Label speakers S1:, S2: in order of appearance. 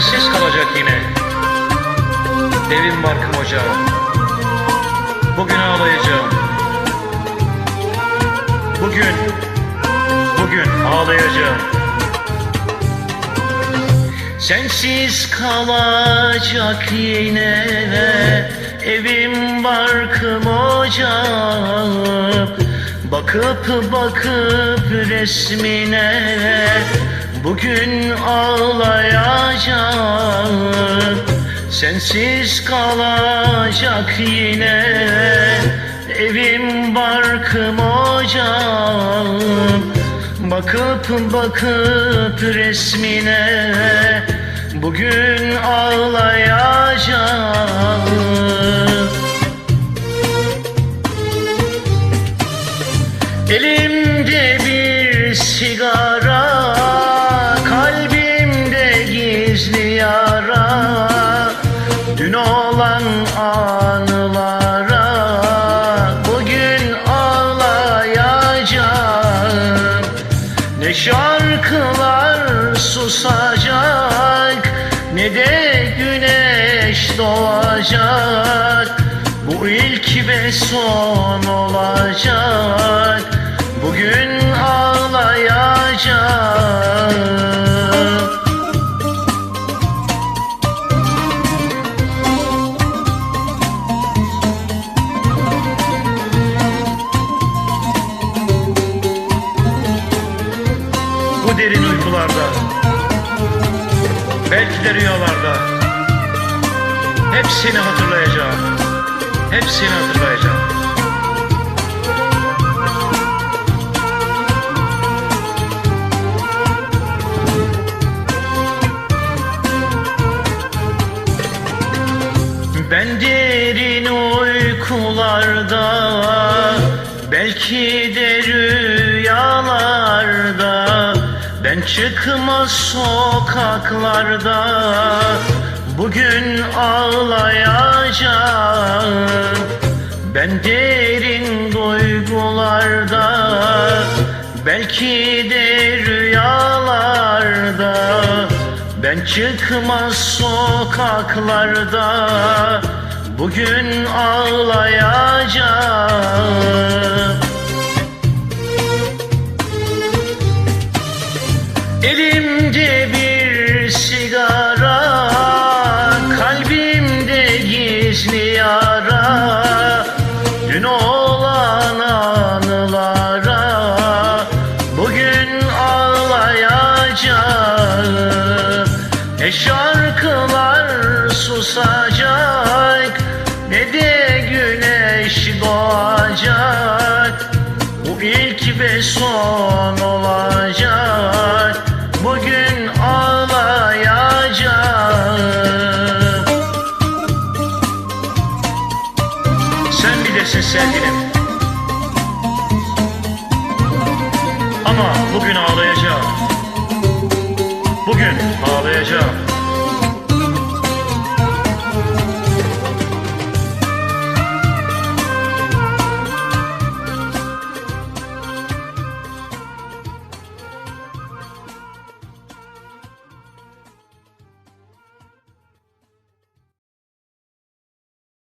S1: Sensiz kalacak yine. Evim barkım ocağım Bugün ağlayacağım. Bugün Bugün ağlayacağım. Sensiz kalacak yine Evim barkım ocağım Bakıp bakıp resmine Bugün ağlayacağım Sensiz kalacak yine. Evim barkım ocağım Bakıp bakıp resmine. Bugün ağlayacağım susacak Ne de güneş doğacak. Bu ilk ve son olacak Bugün ağlayacağım Belki de rüyalarda. Hep seni hatırlayacağım. Hep seni hatırlayacağım. Ben derin uykularda Belki de rüyalarda Ben çıkmaz sokaklarda Bugün ağlayacağım. Ben derin duygularda Belki de rüyalarda. Ben çıkmaz sokaklarda Bugün ağlayacağım Elimde bir sigara Kalbimde gizli yara. Dün olan anılara Bugün ağlayacağım. Ne şarkılar susacak Ne de güneş doğacak. Bu ilk ve son olacak bilirsin sevgilim. Ama bugün ağlayacağım. Bugün ağlayacağım